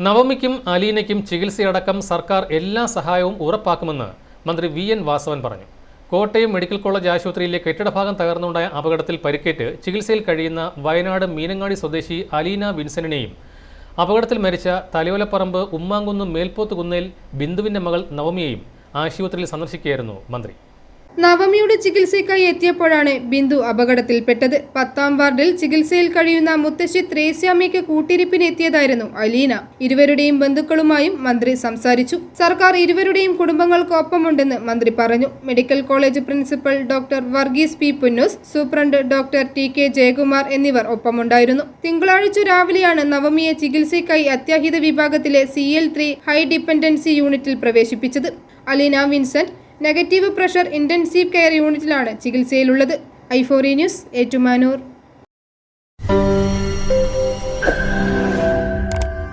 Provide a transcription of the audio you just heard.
നവമിക്കും അലീനയ്ക്കും ചികിത്സയടക്കം സർക്കാർ എല്ലാ സഹായവും ഉറപ്പാക്കുമെന്ന് മന്ത്രി വി എൻ വാസവൻ പറഞ്ഞു. കോട്ടയം മെഡിക്കൽ കോളേജ് ആശുപത്രിയിലെ കെട്ടിടഭാഗം തകർന്നുണ്ടായ അപകടത്തിൽ പരിക്കേറ്റ് ചികിത്സയിൽ കഴിയുന്ന വയനാട് മീനങ്ങാടി സ്വദേശി അലീന വിൻസനെയും അപകടത്തിൽ മരിച്ച തലയോലപ്പറമ്പ് ഉമ്മാങ്കുന്ന് മേൽപോത്ത് കുന്നേൽ ബിന്ദുവിന്റെ മകൾ നവമിയെയും ആശുപത്രിയിൽ സന്ദർശിക്കുകയായിരുന്നു മന്ത്രി. നവമിയുടെ ചികിത്സയ്ക്കായി എത്തിയപ്പോഴാണ് ബിന്ദു അപകടത്തിൽപ്പെട്ടത്. പത്താം വാർഡിൽ ചികിത്സയിൽ കഴിയുന്ന മുത്തശ്ശി ത്രേസ്യാമ്മയ്ക്ക് കൂട്ടിരിപ്പിനെത്തിയതായിരുന്നു അലീന. ഇരുവരുടെയും ബന്ധുക്കളുമായും മന്ത്രി സംസാരിച്ചു. സർക്കാർ ഇരുവരുടെയും കുടുംബങ്ങൾക്കൊപ്പമുണ്ടെന്ന് മന്ത്രി പറഞ്ഞു. Medical college principal doctor Varghese P Punnoose superintendent doctor T K Jayakumar എന്നിവർ ഒപ്പമുണ്ടായിരുന്നു. തിങ്കളാഴ്ച രാവിലെയാണ് നവമിയെ ചികിത്സയ്ക്കായി അത്യാഹിത വിഭാഗത്തിലെ C L three high dependency യൂണിറ്റിൽ പ്രവേശിപ്പിച്ചത്. Aleena Vincent negative pressure intensive care യൂണിറ്റിലാണ് ചികിത്സയിലുള്ളത്. ഐഫോറി ന്യൂസ് ഏറ്റുമാനൂർ.